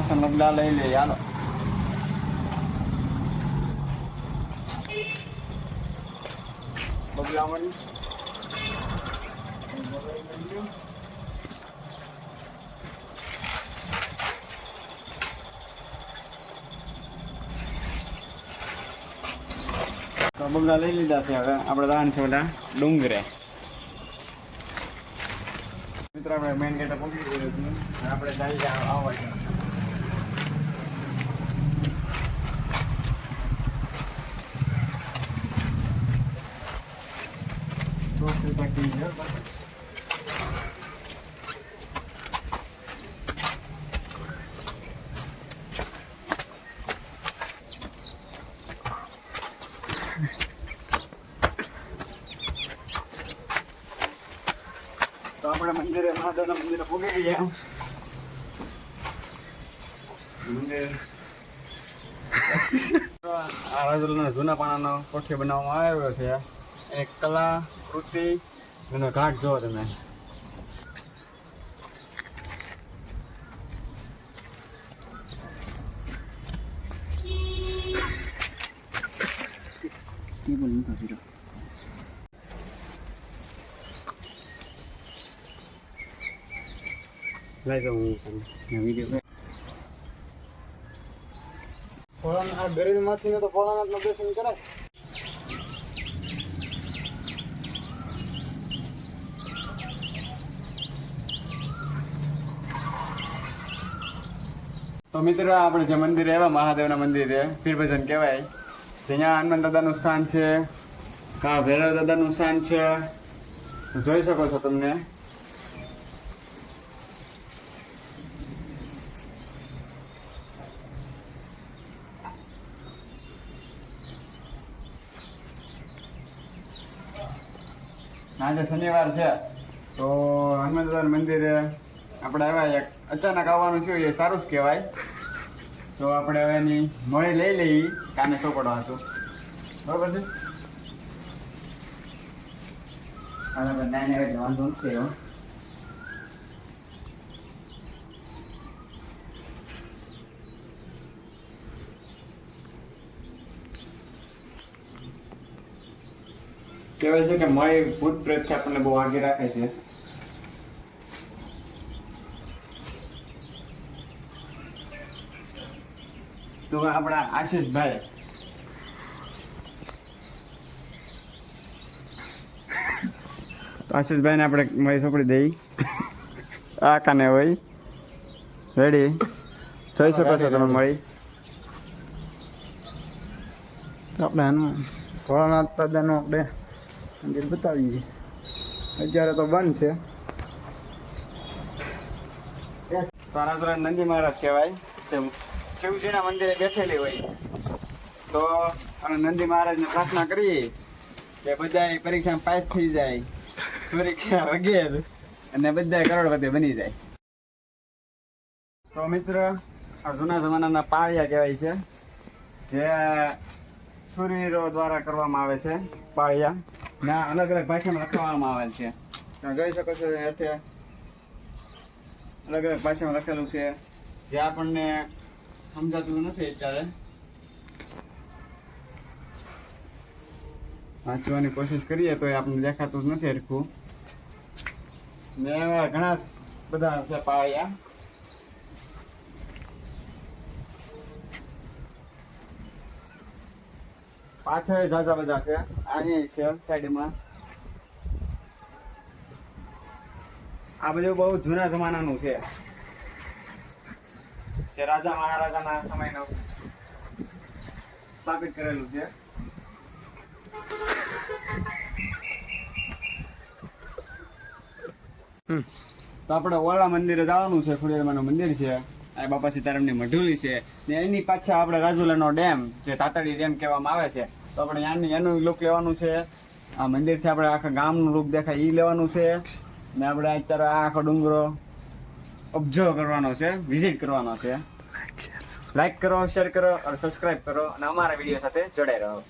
વાસણ લગડા લઈ લે હાલો બગલા લઈ લીધા છે હવે આપણે દાન છે બધા ડુંગરે મિત્રો આપણે મેઇન ગેટ પહોંચી ગયો છે આપણે જઈએ આવવા છે રોટલી પાકી છે તો આપણે મંદિરે મહાદેવના મંદિરે પહોંચી ગયા મંદિર આ રાજુલાના જૂના પાણાનો કોઠી બનાવવામાં આવ્યો છે એક કલા કૃતિ એનો ઘાટ જુઓ તમે. ટેબલ નથી લઈ જાઉં હું તમને. વીડિયો ફોલાના આ ગરીબમાંથી ને તો ફોલાના દર્શન કરાય. તો મિત્રો, આપણે જે મંદિર એવા મહાદેવના મંદિરે, પીરભજન કહેવાય. જ્યાં હનુમાન દાદાનું સ્થાન છે, કા ભૈરવ દાદાનું સ્થાન છે. જોઈ શકો છો તમને. આજે શનિવાર છે. તો હનુમાન દાદાના મંદિરે આપણે આવ્યા. અચાનક આવવાનું થયું, એ સારું જ કહેવાય. તો આપણે હવે એની મળી લઈ લઈ કાને સોપડવા હતો. બરોબર છે? અને બધાને હવે જવાનું એવો કહેવાય છે કે મય ભૂત પ્રેતથી આપણને બહુ આગળ રાખે છે. તો આપણા આશીષભાઈ. આશીષભાઈને આપણે મય સોપડી દઈ. આ કાને હોય. રેડી જોઈ શકો છો તમે મળી. આપણે આનું ભોળાનાથ દાદાનું આપણે મંદિર બતાવીએ. અત્યારે તો બંધ છે. તારાધરા નંદી મહારાજ કહેવાય. જે શિવજીના મંદિરે બેઠેલી હોય. તો અમે નંદી મહારાજને પ્રાર્થના કરીએ કે બધા પરીક્ષામાં પાસ થઈ જાય. પરીક્ષા વગેરે અને બધા કરોડપતિ બની જાય. તો મિત્ર, આ જૂના જમાનાના પાળિયા કહેવાય છે, જે સુરવીરો દ્વારા કરવામાં આવે છે, પાળિયા. ના અલગ અલગ ભાષામાં લખવામાં આવે છે. તમે જોઈ શકો છો અલગ અલગ ભાષામાં લખેલું છે. જે આપણને સમજાતું નથી અત્યારે. વાંચવાની કોશિશ કરીએ તો આપણને દેખાતું જ નથી હરખું. ને ઘણા બધા છે પાળિયા. પાછળ ઝાઝા બધા છે. અહીંયા છે સાઈડમાં. આ બધું બહુ જૂના જમાનાનું છે. જે રાજા મહારાજાના સમયનો સ્થાપિત કરેલું છે. તો આપણે ઓલા મંદિરે જવાનું છે ખોડિયારમાંનું મંદિર છે. આ બાપા સીતારામની મઢુલી છે. ને એની પાછળ આપણે રાજુલાનો ડેમ જે તાતડી ડેમ કહેવામાં આવે છે. તો આપણે ત્યાંની એનું લુક લેવાનું છે. આ મંદિરથી આપણે આખા ગામનું લુક દેખાય એ લેવાનું છે. ને આપણે અત્યારે આ આખો ડુંગરો ઓબ્ઝર્વ કરવાનો છે વિઝિટ કરવાનો છે. લાઈક કરો શેર કરો અને સબસ્ક્રાઇબ કરો અને અમારા વીડિયો સાથે જોડાઈ રહો.